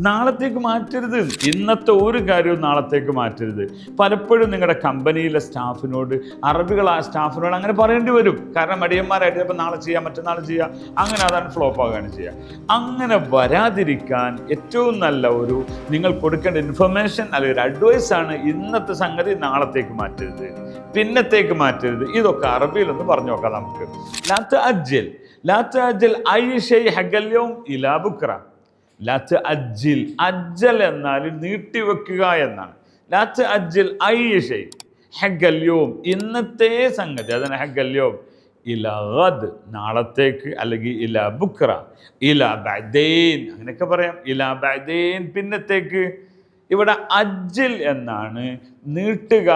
നാളത്തേക്ക് മാറ്റരുത്. ഇന്നത്തെ ഒരു കാര്യവും നാളത്തേക്ക് മാറ്റരുത്. പലപ്പോഴും നിങ്ങളുടെ കമ്പനിയിലെ സ്റ്റാഫിനോട് അറബികൾ ആ സ്റ്റാഫിനോട് അങ്ങനെ പറയേണ്ടി വരും. കാരണം മടിയന്മാരായിട്ട് ചിലപ്പോൾ നാളെ ചെയ്യാം മറ്റന്നാൾ ചെയ്യാം. അങ്ങനെ അതാണ് ഫ്ലോപ്പ് ആകുകയാണ് ചെയ്യുക അങ്ങനെ വരാതിരിക്കാൻ ഏറ്റവും നല്ല ഒരു നിങ്ങൾ കൊടുക്കേണ്ട ഇൻഫർമേഷൻ അല്ലെങ്കിൽ ഒരു അഡ്വൈസാണ് ഇന്നത്തെ സംഗതി നാളത്തേക്ക് മാറ്റരുത്. പിന്നത്തേക്ക് മാറ്റരുത്. ഇതൊക്കെ അറബിയിലൊന്ന് പറഞ്ഞു നോക്കാം നമുക്ക്. ലാത്ത് അജ്ജൽ. ലാത്ത് അജ്ജൽ ഐ ഷെയ് ഹഗല്യവും ഇലാ ലാത്ത് അജ്ജിൽ അജ്ജൽ എന്നാൽ നീട്ടിവെക്കുക എന്നാണ്. ലാത്ത് അജ്ജിൽ ഐ ഷെയ് ഹഗല്യവും ഇന്നത്തെ സംഗതി. അതാണ് ഹെഗല്യോം. ഇല ഗദ് നാളത്തേക്ക് അല്ലെങ്കിൽ ഇല ബുക്ര ഇല ബൈദേൻ അങ്ങനെയൊക്കെ പറയാം. ഇല ബൈദേൻ പിന്നത്തേക്ക്. ഇവിടെ അജ്ജിൽ എന്നാണ് നീട്ടുക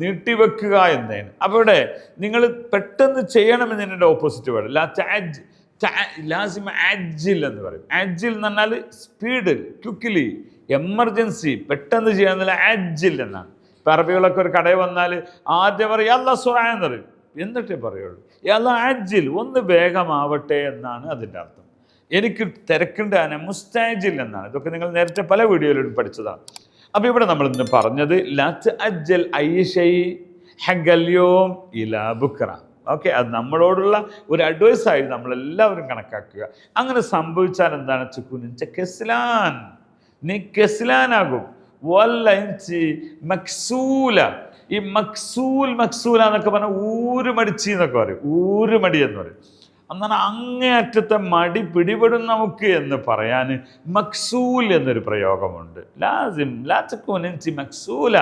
നീട്ടിവെക്കുക എന്നതിന്. അപ്പോൾ ഇവിടെ നിങ്ങൾ പെട്ടെന്ന് ചെയ്യണമെന്നതിന്റെ ഓപ്പോസിറ്റ് വേണം ലാ അജ് ലാസിമ അജിൽ എന്ന് പറയും. അജിൽ എന്ന് പറഞ്ഞാൽ സ്പീഡ് ക്വിക്കിലി എമർജൻസി പെട്ടെന്ന് ചെയ്യാന്നില്ല അജിൽ എന്നാണ്. ഇപ്പം അറബികളൊക്കെ ഒരു കടയിൽ വന്നാൽ ആദ്യം പറയും അല്ല സുറാന്ന് പറയും. എന്നിട്ടേ പറയുള്ളൂ. അല്ല അജിൽ ഒന്ന് വേഗമാവട്ടെ എന്നാണ് അതിന്റെ അർത്ഥം. എനിക്ക് തിരക്കിന്റെ ആന മുസ്താജിൽ എന്നാണ്. ഇതൊക്കെ നിങ്ങൾ നേരത്തെ പല വീഡിയോയിലും പഠിച്ചതാണ്. അപ്പോൾ ഇവിടെ നമ്മൾ ഇന്ന് പറഞ്ഞത് ലത്ത് അജ്ജൽ ഐഷൈ ഹഗല്യോം ഇലാ ബുക്ര ഓക്കെ അത് നമ്മളോടുള്ള ഒരു അഡ്വൈസായി നമ്മളെല്ലാവരും കണക്കാക്കുക. അങ്ങനെ സംഭവിച്ചാൽ എന്താണ് ചുക്കുനിച്ച കെസ്ലാൻ. നീ കെസ്ലാനാകും. വല്ലഞ്ചി മക്സൂല. ഈ മക്സൂൽ മക്സൂല എന്നൊക്കെ പറഞ്ഞാൽ ഊരുമടിച്ചി എന്നൊക്കെ പറയും. ഊരുമടി എന്ന് പറയും. അന്നാണ് അങ്ങേയറ്റത്തെ മടി പിടിപെടും നമുക്ക് എന്ന് പറയാൻ മക്സൂൽ എന്നൊരു പ്രയോഗമുണ്ട്. ലാസിം ലാച്ചക്കൂനിഞ്ചി മക്സൂല.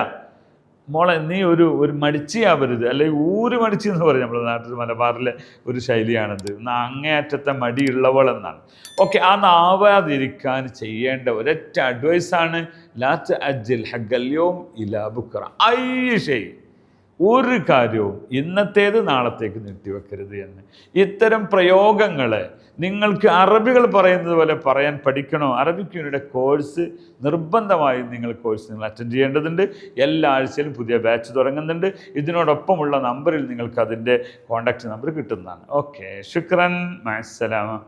മോളെ നീ ഒരു ഒരു മടിച്ചിയാവരുത് അല്ലെങ്കിൽ ഊര് മടിച്ചി എന്ന് പറയും നമ്മുടെ നാട്ടിൽ മലബാറിലെ ഒരു ശൈലിയാണിത്. അങ്ങേയറ്റത്തെ മടിയുള്ളവൾ എന്നാണ് ഓക്കെ നാവാതിരിക്കാൻ ചെയ്യേണ്ട ഒരൊറ്റ അഡ്വൈസാണ് ലാത്ത് അജ്ജിൽ ഹഗല്യോം ഇലാ ബുക്ര ഐ ഷെയ് ഒരു കാര്യവും ഇന്നത്തേത് നാളത്തേക്ക് നീട്ടിവെക്കരുത് എന്ന്. ഇത്തരം പ്രയോഗങ്ങളെ നിങ്ങൾക്ക് അറബികൾ പറയുന്നത് പോലെ പറയാൻ പഠിക്കണോ? അറബിക് യൂണിയുടെ കോഴ്സ് നിർബന്ധമായും നിങ്ങൾ കോഴ്സ് നിങ്ങൾ അറ്റൻഡ് ചെയ്യേണ്ടതുണ്ട്. എല്ലാ ആഴ്ചയിലും പുതിയ ബാച്ച് തുടങ്ങുന്നുണ്ട്. ഇതിനോടൊപ്പമുള്ള നമ്പറിൽ നിങ്ങൾക്ക് അതിന്റെ കോൺടാക്റ്റ് നമ്പർ കിട്ടുന്നതാണ്. ഓക്കെ ശുക്രൻ മാസലാമ